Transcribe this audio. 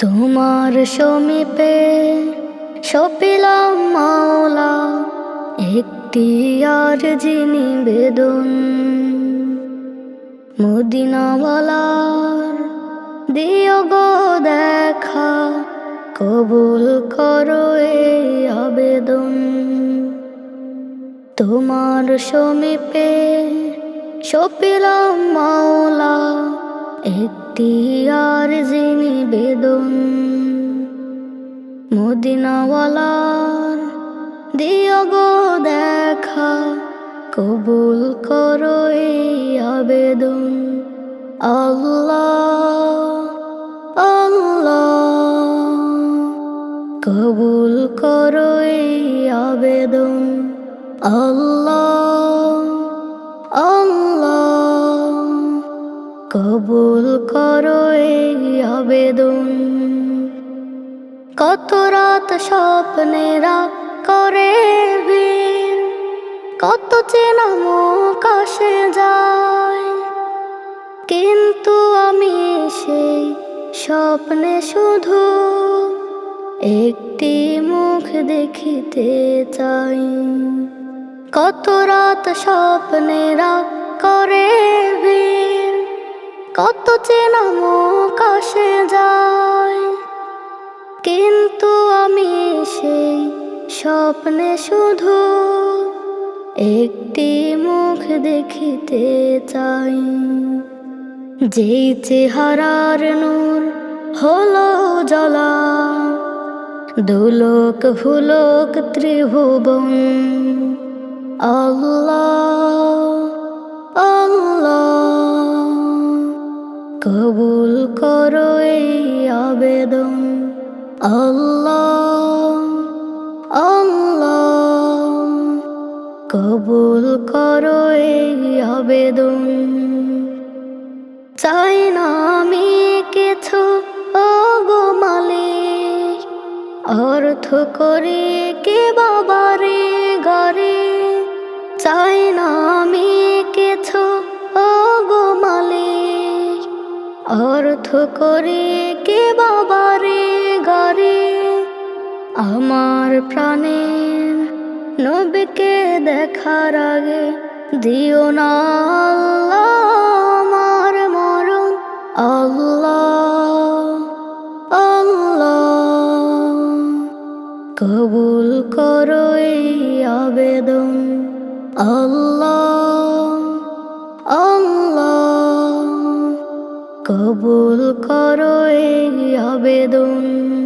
তোমার সমীপে সপিলাম মাওলা, একটি আর যিনি বেদন মদিনাওয়ালার দিও গো দেখা, কবুল করো এই আবেদন। তোমার সমীপে সপিলাম মাওলা, একটি আর যিনি বেদন মদিনাওয়ালার, দিও গো দেখা, কবুল করো এই আবেদন। আল্লাহ আল্লাহ, কবুল করো এই আবেদন। আল্লাহ আল্লাহ, কবুল করো এই আবেদন। কত রাত স্বপ্নে রাত করে ভিড় কত চেনা মুখ যায়। কিন্তু আমি সেই স্বপ্নে শুধু একটি মুখ দেখিতে চাই। কত রাত স্বপ্নে রাত করে ভিড় কত চেনা মুখ স্বপ্নে শুধু একটি মুখ দেখিতে চাই। যেই চেহারার নূর হলো জলা দুলোক ভুলোক ত্রিভুবন। আল্লাহ আল্লাহ, কবুল করো এই আবেদন। আল্লাহ আল্লাহ। কবুল করো এই আবেদন। চাই না আমি কিছু গো মালিক। অর্থ করে কে বাবারে ঘরে। চাই না আমি কিছু গো মালিক। অর্থ করে কে বাবারে ঘরে। আমার প্রাণের নবীকে দেখার আগে দিও না আমার মরণ। আল্লাহ আল্লাহ, কবুল করো এই আবেদন। আল্লাহ আল্লাহ, কবুল করো এই আবেদন।